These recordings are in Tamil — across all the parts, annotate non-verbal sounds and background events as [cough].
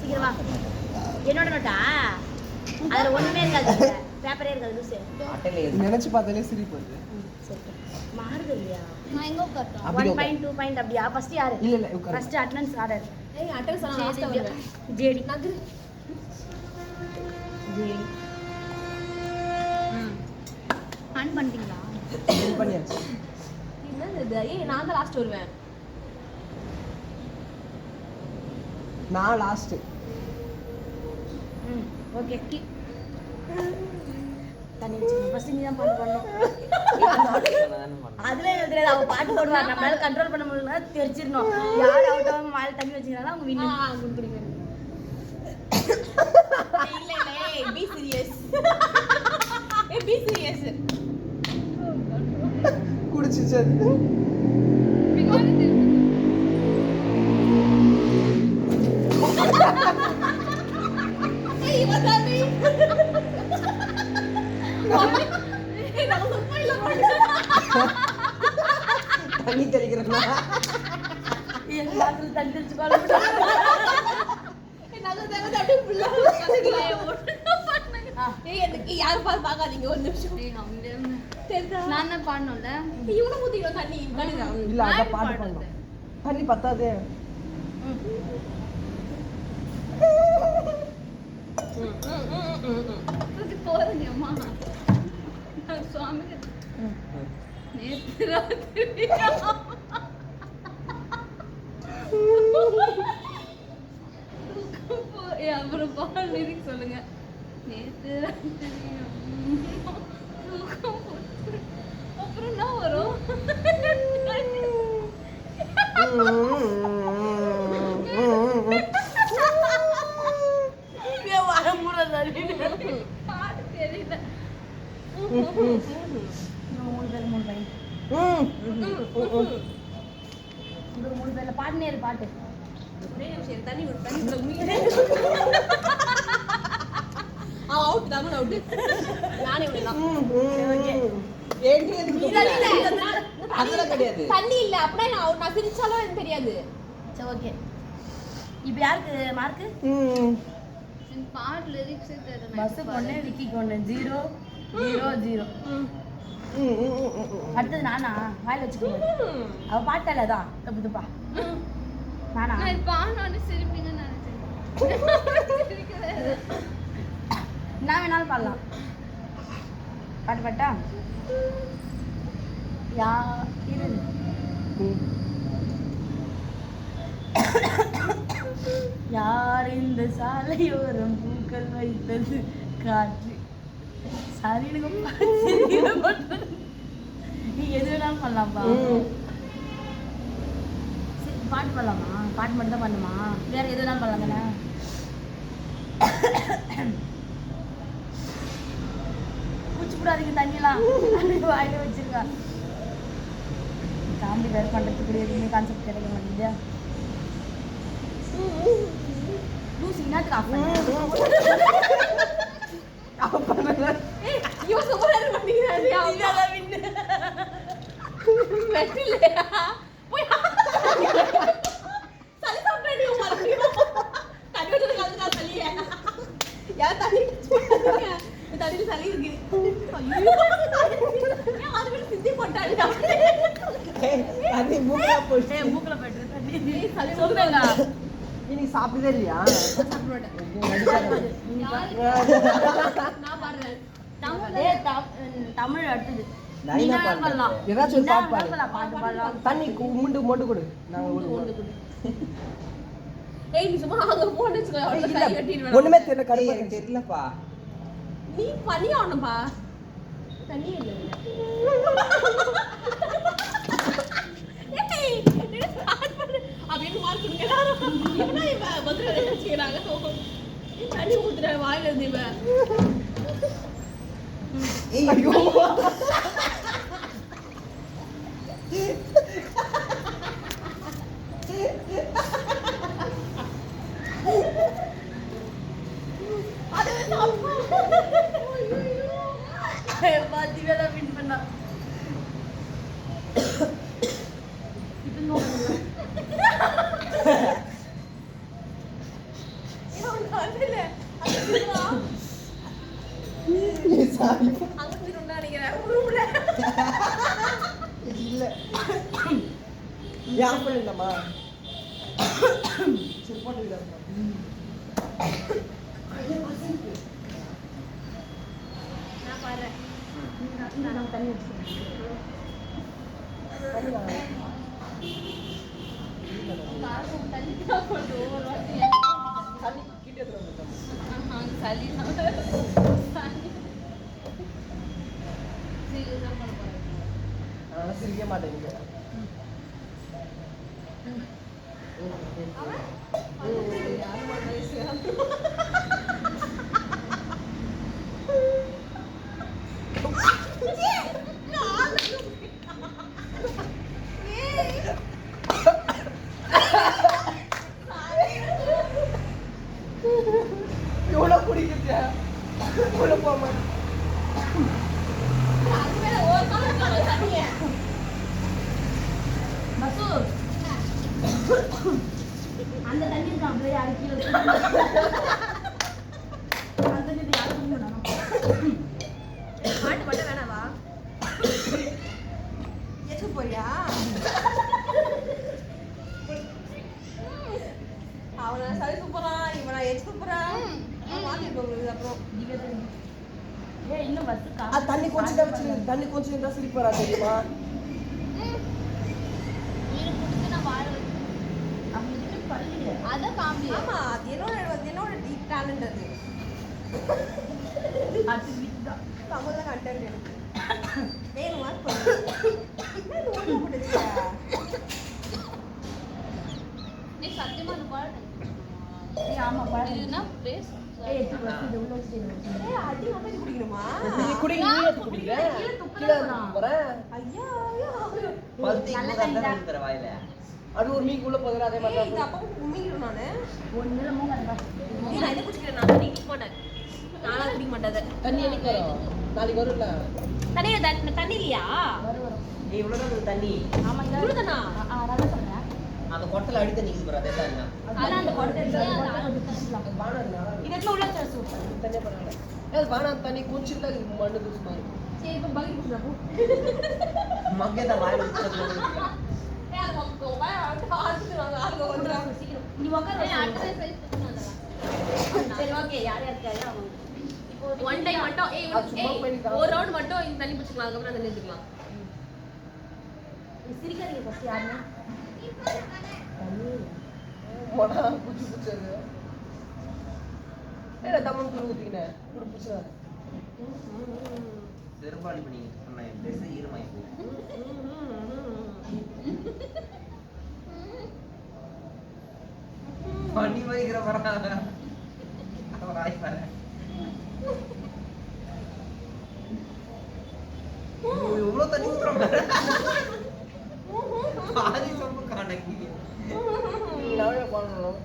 சீக்கிரமா. என்னோட நோட்டா அதுல ஒண்ணுமே இருக்காது பேப்பரே இருக்காது லூசு நினைச்சு பார்த்தாலே சிரிப்பு வருது. சரி. மாறுது இல்லையா? நான் எங்க அப்படி ஒன் பாயிண்ட் டூ பாயிண்ட் அப்படியா? ஃபர்ஸ்ட் யாரு? இல்ல இல்ல உட்காரு. ஃபர்ஸ்ட் அட்டெண்டன்ஸ் ஆர்டர் ஏய் லாஸ்ட் ஜேடி நகரு. ஜேடி ஆன் பண்ணிட்டீங்களா? இது பண்ணியாச்சு. இது ஏய் நான் தான் லாஸ்ட் வருவேன். நான் லாஸ்ட் ம் ஓகே தண்ணி ஃபர்ஸ்ட் நீ தான் பாட்டு பண்ணணும் அதுல எனக்கு தெரியாது. அவ பாட்டு நம்மளால கண்ட்ரோல் பண்ண முடியலன்னா தெரிச்சிடணும் யார் அவுட் ஆகாம வாயில தண்ணி அவங்க வின்னு ஆ குட் குட் இல்ல பி சீரியஸ் பி சீரியஸ் குடிச்சிச்சு அது தண்ணி தெளிக்கிறேன்னா எல்லாத்துல தண்ணி தெளிச்சு எனக்கு யாரும் பார்க்காதீங்க? ஒரு நிமிஷம். நான் தான் பாடணும்ல. ஏய், இவனை ஊத்திக்கோ தண்ணி இல்ல அதான் பாட்டு பண்ணோம் தண்ணி பத்தாதே. போதுங்க அம்மா. சுவாமி நேற்று ராத்திரி. அப்புறம் பால் லிரிக் சொல்லுங்க. நேற்று ராத்திரி தூக்கம். அப்புறம் என்ன வரும் பாட்டு தெரியல மூணு பேர் மூணு பையன் இந்த மூணு பேர்ல பாட்டுனே இரு பாட்டு ஒரே நிமிஷம் இரு, தண்ணி விடு, தண்ணி விடு, உண்மையிலே. அவன் அவுட் தமிழ் அவுட் நானே விடலாம் ஏடி எதுக்கு இல்ல, இல்ல, நான் அதெல்லாம் கிடையாது தண்ணி இல்ல அப்படின்னா நான் நான் சிரிச்சாலும் எனக்கு தெரியாது. சரி ஓகே இப்போ யாருக்கு? மார்க்கு ம். எனக்கு பாட்டு லிரிக்ஸே தெரியல பஸ் ஜீரோ ம், ம், ம், ம், ம். அடுத்தது நானா? வாயில் வச்சுக்கோங்க. அவ பாட்டால தான் தப்பு தப்பா. நானா? நான் நினைச்சேன். [laughs] நான் வேணாலும் பாடலாம். பாட்டு பாட்டா? யா இரு. [coughs] யார் இந்த சாலையோரம் பூக்கள் வைத்தது? காற்று. சாரி எனக்கு. நீ எது வேணாலும் பண்ணலாம்ப்பா பாட்டு பாடலாமா? பாட்டு மட்டும் தான் பண்ணுமா வேற எது வேணாலும் பண்ணலாம் தானே? [coughs] பூச்சி போடாதீங்க தண்ணியெல்லாம். [laughs] வாயில வச்சிருக்கா காமெடி வேறு பண்ணுறதுக்கு எதுவுமே கான்செப்ட் கிடைக்க மாட்டேங்குது. லூசி என்னத்துக்கு ஆஃப் அவ பண்ணல. ஏய், இவன் சூப்பரா இருக்க மாட்டேங்கிறாரு வெட்டிலையா? போய் சளி சாப்பிட்டாடி உன் மறுபடியும் தண்ணி வச்சது கலந்துட்டா சளிய? யார் தண்ணி போட்டாங்க இந்த தண்ணியில் சளி இருக்கு. ஐயோ. ஏன் அது மேல சிந்தி போட்டாடி ஏய், தண்ணி மூக்கா போச்சு. ஏய் மூக்கில் போய்ட்டு இன்னைக்கு சாப்பிட்டதே இல்லையா? தமிழ் அடுத்தது. ஏதாச்சும் ஒரு பாட்டு பாடு. தண்ணி கும்பிட்டு மொண்டு கொடு. நாங்க ஒண்ணுமே தெரியல கருப்பா எனக்கு தெரியலப்பா. நீ பண்ணி ஆகணும்பா தண்ணி இல்லை ஏய், என்ன start பண்ணு. அப்படின்னு இவன் மதுரை வச்சுக்கிறாங்க. தண்ணி ஊத்துற வாயில இருந்து இவன். ஐயோ அதுவே சாப்பிடு. பாத்தி வேலை வின் பண்ணா ஏன் ஆஃப் பண்ணிடலாமா சரி போட்டு விடாதா நான் பாடுறேன் நான் தண்ணி வச்சுக்கிறேன் காசு தள்ளி தான் போட்டு ஒவ்வொரு வாட்டி தண்ணி கிட்டே எடுத்துட்டு வந்துட்டோம் ஆஹா, சளி தான். சளி. சரி, இதான் பண்ண போறேன். அதனால சிரிக்க மாட்டேங்க யாரும் ஒரு வயசு எவ்வளோ குடிக்கிறியா எவ்வளோ போமா அது மேல ஒரு காலம் தண்ணிய பசு அந்த தண்ணி இருக்கு அப்படியே யாரு கீழே வச்சு. அந்த தண்ணி இப்ப யாரும் குடிக்க வேணாம். மாட்டு மட்டும் வேணாவா எச்சு போறியா அவனை சரி சூப்பரான் இவனை எச்சு உங்களுக்கு அப்புறம் தண்ணி. கொஞ்சம் வச்சு தண்ணி கொஞ்சம் இருந்தா தெரியுமா வைக்கிறேன். அவங்ககிட்ட பல்லு. அதான் காமெடி. ஆமா அது என்னோட என்னோட டீப் டேலண்ட் அது அது. தமிழ்ல கண்டென்ட் எனக்கு வேணுமா சொல்லு என்ன இது ஒண்ணு போட்டுச்சா நீ சத்தியமா அந்த பாடு ஏய், ஆமா, பாரு. இதுனா பேசு. ஏய், எடுத்து பஸ் இது உள்ள வச்சுட்டு இதை வச்சுட்டு. ஏய் அடி மாதிரி குடிக்கணுமா நீ குடி நீ எடுத்து குடிக்கிற கீழே துப்புறா கீழே தான். அது ஒரு மீன் உள்ள போகுது அதே மாதிரி ஏய் இது தான் அப்பா கும்மிக்கிறேன் நானு. ஒண்ணுல இதை குடிக்கிறேன்? நான் குடிக்க மாட்டேன். நானா குடிக்க மாட்டேன் அதை. தண்ணி என்னைக்கு வரும்? நாளைக்கு வரும்ல. தண்ணி தண்ணி இல்லையா வரும் வரும். தண்ணி ஆமாங்க இவ்வளவுதானா? ஆ, ஆ, அதான் சொல்றேன் அந்த கொட்டல அடி தண்ணி இருக்குது பாரு, அதே தான் அதான் அந்த. அது பானம் இது உள்ள சூப்பர். பானம் தண்ணி கொஞ்சம் இருக்குது மண்ணு குடிச்சு மாதிரி. சரி இப்போ பக்கெட் போ. ஏய் அது மக்கோ வந்து ஆடுது வாங்க சீக்கிரம். நீ உட்காரு ஓகே யார் இப்போ ஒன் டைம் மட்டும் ஏய். ஒரு ரவுண்ட் மட்டும் இந்த தண்ணி பிடிச்சிக்கலாம் அதுக்கப்புறம் சிரிக்காதீங்க ஃபர்ஸ்ட் யாருன்னு ஏடா தம்மன் குரு புடிச்சா செருப்பாடி ட்ரெஸ் ஈரமாயி பண்ணி வைக்கிற வராங்க அவர் ஆய் பாரு இவ்வளவு தண்ணி [laughs] பாதி சொம்பு பண்ணணும்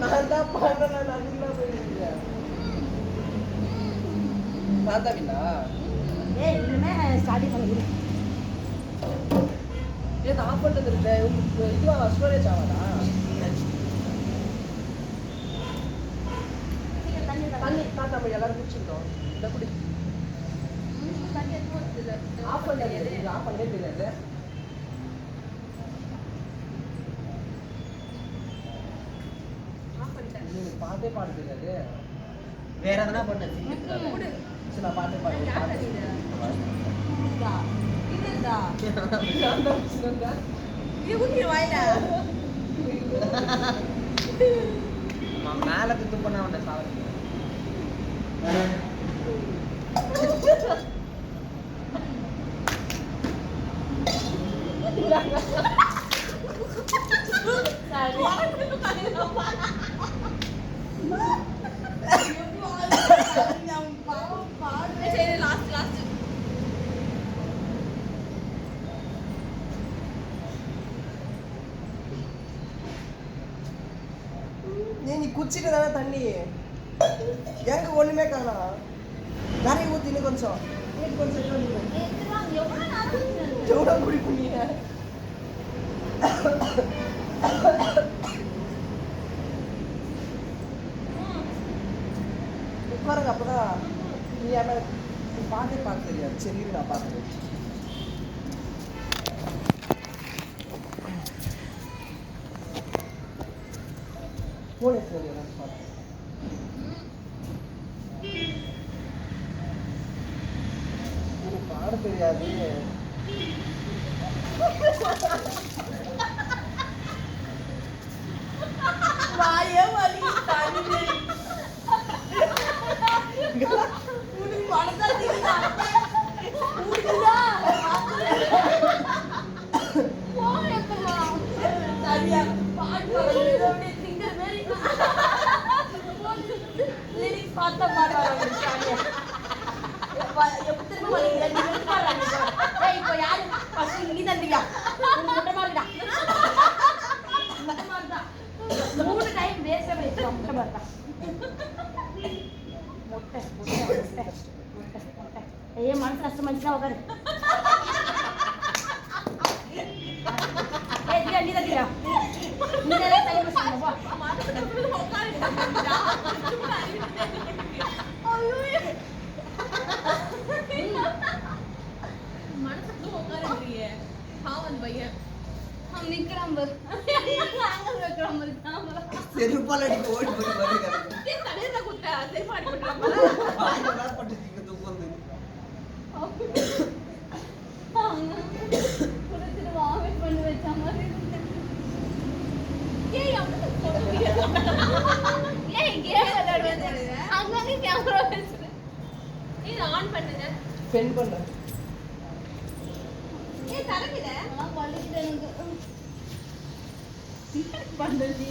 நான் தான் பண்ணல நல்லா போயிருக்கேன் நான் ஏய் இனிமே ஸ்டார்டிங் பண்ணி ஏன் ஆஃப் பண்ணுறது இருக்கேன் இதுவா ஸ்டோரேஜ் ஆகாதா சீக்கிரம் தண்ணி தண்ணி தண்ணி தாத்தா நம்ம எல்லாரும் குடிச்சிருந்தோம் இந்த குடி. ஆஃப் பண்ணது இது ஆஃப் பண்ணவே தெரியாது ஆஃப் பண்ணிட்டேன் நீ பாட்டே பாட தெரியாது வேற எதனா பண்ண. சரி நான் பாட்டே பாடுறேன் யார் தண்ணி இது இதா இது இதா நான் தான் குடிச்சிருந்தேன். இது குடிக்கிற வாயில அவன் மேல திட்டு பண்ண அவனை சாவடிக்க சரி லாஸ்ட் லாஸ்ட் ஏய், நீ குச்சிட்டு தானே தண்ணி எங்க ஒண்ணுமே காணோம் நிறைய ஊத்தி இன்னும் கொஞ்சம் இன்னும் கொஞ்சம்? எவ்வளவு குடி பண்ணீங்க உட்காருங்க அப்பதான் நீ பாட்டே பார்க்க தெரியாது சரி நான் பார்க்குறேன் போன் எடுத்து நான் பார்க்குறேன் எனக்கு பாட தெரியாது வாயே வலி தண்ணி உனக்கு மனசா தெரியுதா உனக்குதா சரியா பாட்டு வருது அப்படியே சிங்கர் மாதிரி லிரிக்ஸ் பார்த்தா பாட்டு வராங்க சாமியா எப்படி திரும்ப வலிக்குது நீ வந்து பாடுறாங்க ஏய் இப்போ யாரு ஃபர்ஸ்ட் நீ தந்தியா முட்டை மாறுடா முட்டை மாறுடா மூணு டைம் வேஸ்ட் பண்ணிருக்கோம் முட்டை பார்த்தா முட்டை முட்டை முட்டை முட்டை முட்டை ஐயோ மனசு கஷ்டமாச்சுன்னா உட்காரு ஏய் தியா நீ தட்டியா நீ தான் டைம் வச்சுக்கணும் போ மனசுக்குள்ள உட்காருறியே பாவன் பையன் அவன் நிக்கிறான் பாரு நாங்கள் வைக்கிறான் பாரு. கேமரா செருப்பால் அடிக்க ஓடி போய் வருங்க ஏய் தலையில குத்த செருப்பாடி போட்டுறாங்க பட்டு தூக்கம் வந்து குடிச்சிட்டு வாமிட் பண்ணி வச்ச மாதிரி இருக்கு. ஏய் அப்படி சொல்லுவீங்க ஏய் கேம் விளையாடுவது அங்கங்க கேமரா வச்சு இது ஆன் எனக்கு. பண்ணி.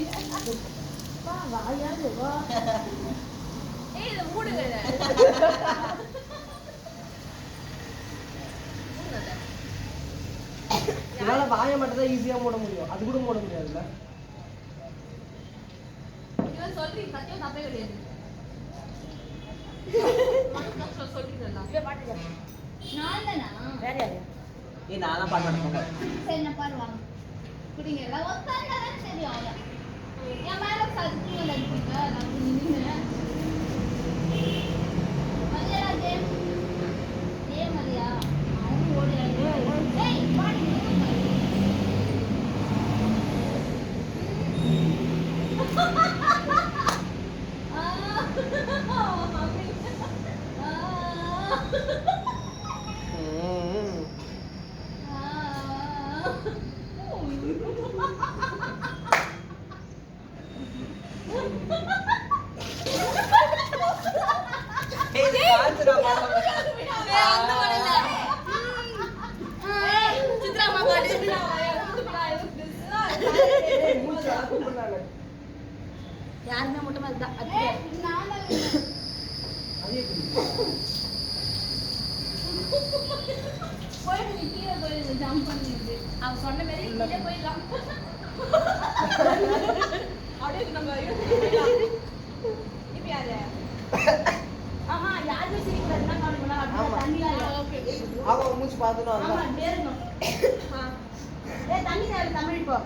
என்னால் வாயை மட்டும் தான் ஈஸியாக மூட முடியும். அது கூட மூட முடியாதுல்ல? இவன் சொல்றீங்க சத்தியம் தப்பே கிடையாது. மனசுல நான் தான் பாட்டு பாடுறேன் சரி நான் பாடுவாங்க குடிங்க எல்லாம் உட்காந்தாதான் தெரியும் அவ்வளோ என் மேல சதுக்கு வந்து நான் நின்று மதியா ஜேம் ஜேம் மதியா அவன் ஓடி ஏய் பாடி ம். ஏய் காத்துடா பாடுறேன் சித்ரா மாமா ஏய், மூச்சு ஆஃப் பண்ணானே. யாருமே முட்டை மாதிரி தான் அது அதே குடி. போயிட்டு கீழே ஜம்ப் பண்ணிட்டு அவன் சொன்ன மாதிரி கீழே போயிடலாம் அப்படியே நம்ம யாரு ஆஹா யாருமே சிரிக்கூடாது மூச்சு பார்த்துட்டு ஆமா ஏ தண்ணி தமிழ் இப்போ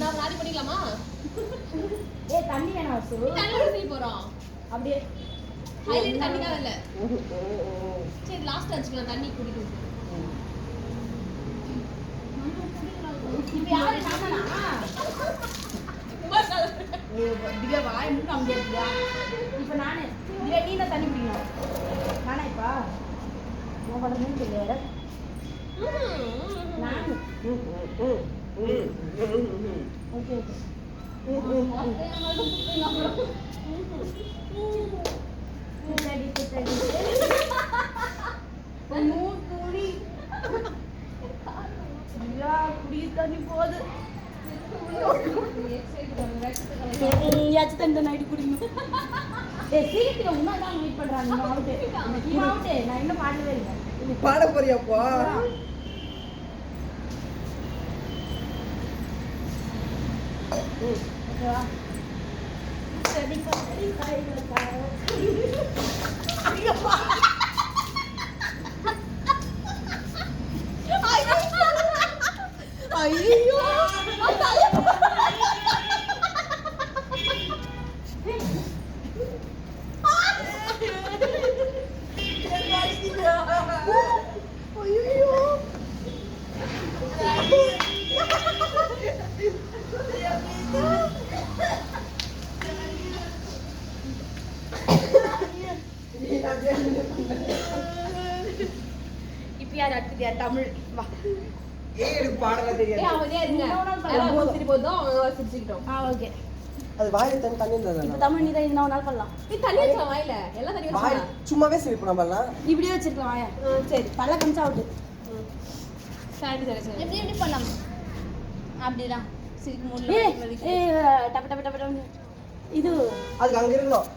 நான் பண்ணிக்கலாமா ஏ தண்ணி வேணாம் தண்ணி அப்படியே ஹைலைட் தண்ணி தான் இல்ல. சரி லாஸ்ட் வச்சுக்கலாம். தண்ணி குடிக்கும் இப்ப யாரு நானா திவ்யா வாய முட்டு அமைதியா இருக்கியா? இப்ப நானு திவ்யா நீ தான் தண்ணி குடிக்கணும். நானா இப்பா? உன் படமே தெரியாது நானு. ஓகே ஓகே குத்தடி குத்தடி மூக்குடி திவ்யா குடி தண்ணி போகுது எங்கேயாச்சும் தண்ணி நைட்டு குடிக்கணும் ஏ சீக்கிரம் உன்னால் தான் வெயிட் பண்ணுறாங்க நீ அவுட்டு நீ அவுட்டு நான் இன்னும் பாடவே இல்லை நீ பாட போறியாப்பா ஓகேவா சரி சரி சரி ஐயோ இப்ப யார் அடுத்தது யார் தமிழ் வா ஏய் எனக்கு பாடலாம் ஏய் தெரியாது அவனே இருங்க இன்னொரு நாள் பண்ணலாம். யாராவது சிரிப்பு போதும் அவங்க சிரிச்சுக்கிட்டோம் ஆ ஓகே அது வாயில தண்ணி தண்ணி இப்போ இருந்தா தமிழ் நீ தான் இன்னொரு நாள் பண்ணலாம் நீ தண்ணி வச்சா வாயில? எல்லாம் தண்ணி வாய் வச்சா சும்மாவே சிரிப்பு நம்மலாம் இப்படியே வச்சிருக்கலாம் வாயா. சரி. பல்ல கமிச்சா அவுட்டு சரி சரி சரி. எப்படி எப்படி பண்ணலாம்? அப்படிதான். சிரிக்க டப்ப டப்ப டப்ப டப்ப இது அதுக்கு அங்க இருக்கணும்